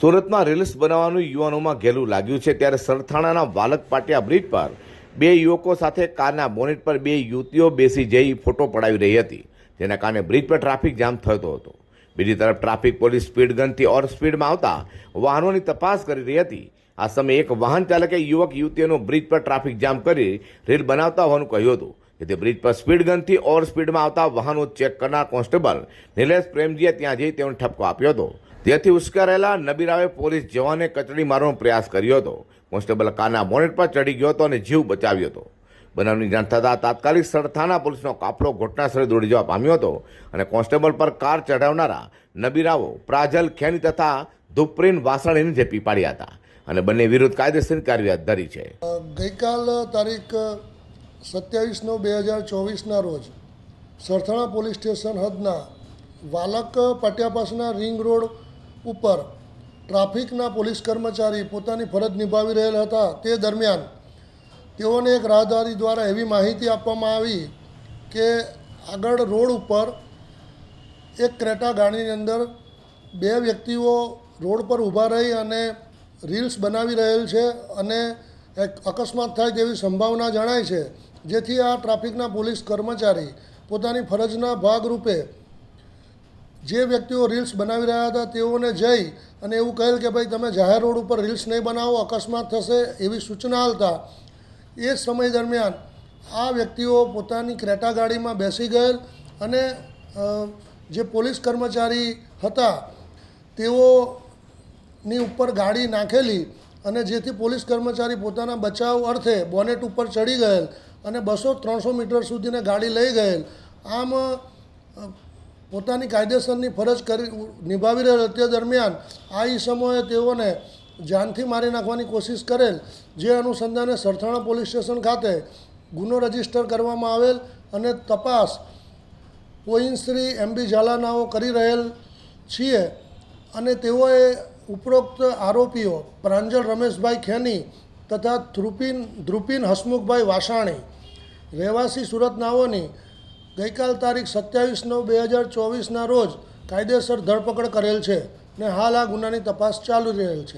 સુરતમાં રીલ્સ બનાવવાનું યુવાનોમાં ઘેલું લાગ્યું છે ત્યારે સરથાણાના વાલક પાટિયા બ્રિજ પર બે યુવકો સાથે કારના બોનેટ પર બે યુવતીઓ બેસી જઈ ફોટો પડાવી રહી હતી. જેના કારણે બ્રિજ પર ટ્રાફિક જામ થતો હતો. બીજી તરફ ટ્રાફિક પોલીસ સ્પીડ ગનથી ઓર સ્પીડમાં આવતા વાહનોની તપાસ કરી રહી હતી. આ સમયે એક વાહન ચાલકે યુવક યુવતીઓનો બ્રિજ પર ટ્રાફિક જામ કરી રીલ બનાવતા હોવાનું કહ્યું હતું. જેથી બ્રિજ પર સ્પીડ ઓર સ્પીડમાં આવતા વાહનો ચેક કરનાર કોન્સ્ટેબલ નિલેશ પ્રેમજીએ ત્યાં જઈ તેનો ઠપકો આપ્યો હતો. તેથી ઉશ્કેરાયેલા નબીરાવે પોલીસ જવાને કચડી મારવાનો પ્રયાસ કર્યો હતો. કોન્સ્ટેબલ કારના બોનેટ પર ચડી ગયો હતો અને જીવ બચાવ્યો હતો. બનાવની જાણ થતાં તાત્કાલિક સ્થળ થાના પોલીસનો કાફલો ઘટનાસ્થળે દોડી જવા પામ્યો હતો અને કોન્સ્ટેબલ પર કાર ચઢાવનારા નબીરાઓ પ્રાજલ ખેની તથા ધુપ્રીન વાસણીને ઝેપી પાડ્યા હતા અને બંને વિરુદ્ધ કાયદેસરની કાર્યવાહી હાથ ધરી છે. ગઈકાલ તારીખ સત્યાવીસ નવ બે હજાર ચોવીસના રોજ સરથાણા પોલીસ સ્ટેશન હદના વાલક પાટિયા પાસના રિંગ રોડ ઉપર ટ્રાફિકના પોલીસ કર્મચારી પોતાની ફરજ નિભાવી રહેલા હતા. તે દરમિયાન તેઓને એક રાહદારી દ્વારા એવી માહિતી આપવામાં આવી કે આગળ રોડ ઉપર એક ક્રેટા ગાડીની અંદર બે વ્યક્તિઓ રોડ પર ઊભા રહી અને રીલ્સ બનાવી રહેલ છે અને એક અકસ્માત થાય તેવી સંભાવના જણાય છે. જેથી આ ટ્રાફિકના પોલીસ કર્મચારી પોતાની ફરજના ભાગરૂપે જે વ્યક્તિઓ રીલ્સ બનાવી રહ્યા હતા તેઓને જઈ અને એવું કહેલ કે ભાઈ તમે જાહેર રોડ ઉપર રીલ્સ નહીં બનાવો, અકસ્માત થશે એવી સૂચના હાલતા એ સમય દરમિયાન આ વ્યક્તિઓ પોતાની ક્રેટા ગાડીમાં બેસી ગયેલ અને જે પોલીસ કર્મચારી હતા તેઓની ઉપર ગાડી નાખેલી અને જેથી પોલીસ કર્મચારી પોતાના બચાવ અર્થે બોનેટ ઉપર ચડી ગયેલ અને બસો ત્રણસો મીટર સુધીને ગાડી લઈ ગયેલ. આમ પોતાની કાયદેસરની ફરજ કરી નિભાવી રહેલ તે દરમિયાન આ ઈસમોએ તેઓને જાનથી મારી નાખવાની કોશિશ કરેલ, જે અનુસંધાને સરથાણા પોલીસ સ્ટેશન ખાતે ગુનો રજિસ્ટર કરવામાં આવેલ અને તપાસ પોઈન્શ્રી એમબી ઝાલાનાઓ કરી રહેલ છીએ. અને તેઓએ ઉપરોક્ત આરોપીઓ પ્રાંજલ રમેશભાઈ ખેની તથા ધ્રુપિન ધ્રુપિન હસમુખભાઈ વાસાણી રહેવાસી સુરતનાઓની ગઈકાલ તારીખ સત્યાવીસ નવ બે હજાર ચોવીસના રોજ કાયદેસર ધરપકડ કરેલ છે ને હાલ આ ગુનાની તપાસ ચાલુ રહેલ છે.